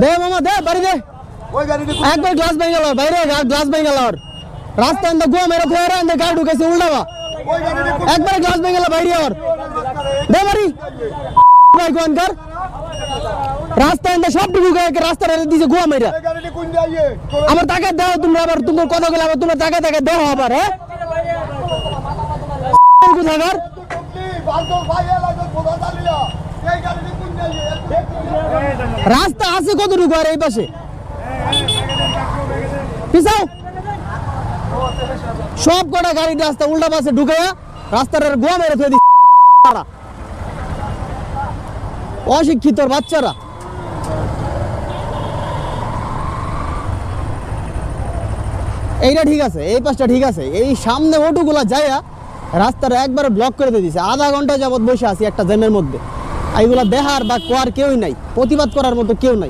দে মামা দে বাড়ি দে। একবার গ্লাস ভেঙে গেল বাইরে গ্লাস ভেঙে গেল রাস্তা এন্দা গোয়া মেরে ফেরা এন্দা গাড়ি ঢুকেছে উল্টাবা। একবার গ্লাস ভেঙে গেল বাইরে আর দে বাড়ি। ভাই কোনকার রাস্তা এন্দা সব ঢুকে রাস্তা দিছে গোয়া মেরা। কোন আমার টাকা দাও তোমরা আবার তোমার কথা বলে আবার তোমার টাকা টাকা দাও আবার হ্যাঁ? কোথাকার বালতো ভাই এলাকা কোথা চালিয়া এই গাড়িটি কোন যাইয়ে রাস্তা আছে কতটুকু আর এই পাশে? সব কটা গাড়ি রাস্তা উল্টা পাশে ঢুকে রাস্তার গোয়া মেরে থয়ে। অশিক্ষিত বাচ্চারা। এইটা ঠিক আছে, এই পাশটা ঠিক আছে। এই সামনে অটোগুলা যাইয়া রাস্তাটা একবারে ব্লক করে দিয়ে দিছে। আধা ঘণ্টা যাবত বসে আছি একটা জ্যামের মধ্যে। এইগুলা দেখার বা কোয়ার কেউই নাই। প্রতিবাদ করার মতো কেউ নাই।